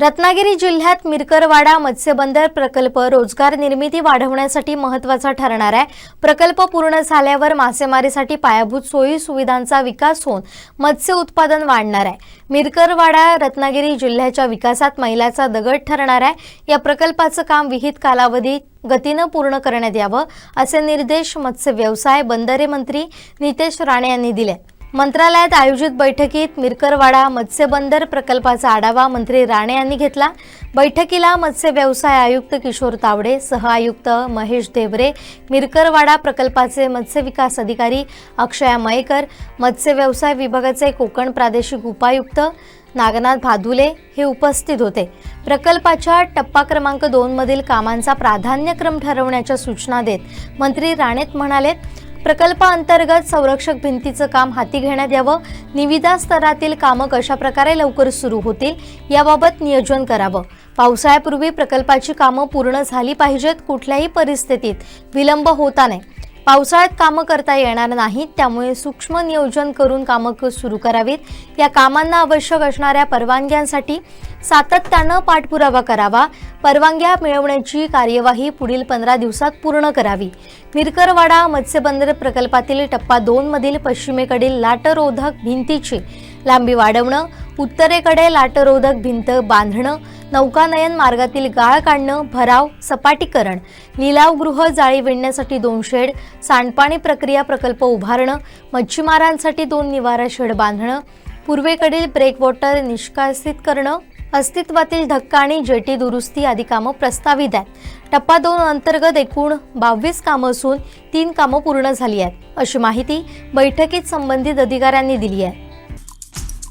रत्नागिरी जिल्ह्यात मिरकरवाडा मत्स्यबंदर प्रकल्प रोजगार निर्मिती वाढवण्यासाठी महत्त्वाचा ठरणार आहे. प्रकल्प पूर्ण झाल्यावर मासेमारीसाठी पायाभूत सोयी सुविधांचा विकास होऊन मत्स्य उत्पादन वाढणार आहे. मिरकरवाडा रत्नागिरी जिल्ह्याच्या विकासात मैलाचा दगड ठरणार आहे. या प्रकल्पाचं काम विहित कालावधीत गतीनं पूर्ण करण्यात यावं असे निर्देश मत्स्य व्यवसाय बंदरे मंत्री नितेश राणे यांनी दिले. मंत्रालयात आयोजित बैठकीत मिरकरवाडा मत्स्यबंदर प्रकल्पाचा आढावा मंत्री राणे यांनी घेतला. बैठकीला मत्स्य व्यवसाय आयुक्त किशोर तावडे सह आयुक्त महेश देवरे मिरकरवाडा प्रकल्पाचे मत्स्य विकास अधिकारी अक्षया मयेकर मत्स्य व्यवसाय विभागाचे कोकण प्रादेशिक उपायुक्त नागनाथ भादुले हे उपस्थित होते. प्रकल्पाच्या टप्पा क्रमांक दोनमधील कामांचा प्राधान्यक्रम ठरवण्याच्या सूचना देत मंत्री राणेत म्हणालेत प्रकल्पाअंतर्गत संरक्षक भिंतीचं काम हाती घेण्यात यावं. निविदा स्तरातील कामं कशा प्रकारे लवकर सुरू होतील याबाबत नियोजन करावं. पावसाळ्यापूर्वी प्रकल्पाची कामं पूर्ण झाली पाहिजेत कुठल्याही परिस्थितीत विलंब होता नाही. पावसाळ्यात कामं करता येणार नाहीत त्यामुळे सूक्ष्म नियोजन करून कामं क- सुरू करावीत. या कामांना आवश्यक असणाऱ्या परवानग्यांसाठी सातत्यानं पाठपुरावा करावा. परवानग्या मिळवण्याची कार्यवाही पुढील पंधरा दिवसात पूर्ण करावी. मिरकरवाडा मत्स्यबंदर प्रकल्पातील टप्पा दोन मधील पश्चिमेकडील लाटरोधक भिंतीची लांबी वाढवणं उत्तरेकडे लाटरोधक भिंत बांधणं नौकानयन मार्गातील गाळ काढणं भराव सपाटीकरण लिलावगृह जाळी विणण्यासाठी दोन शेड सांडपाणी प्रक्रिया प्रकल्प उभारणं मच्छीमारांसाठी दोन निवारा शेड बांधणं पूर्वेकडील ब्रेकवॉटर निष्कासित करणं अस्तित्वातील धक्का आणि जेटी दुरुस्ती आदी कामं प्रस्तावित आहेत. टप्पा दोन अंतर्गत एकूण बावीस कामं असून तीन कामं पूर्ण झाली आहेत. अशी माहिती बैठकीत संबंधित अधिकाऱ्यांनी दिली आहे.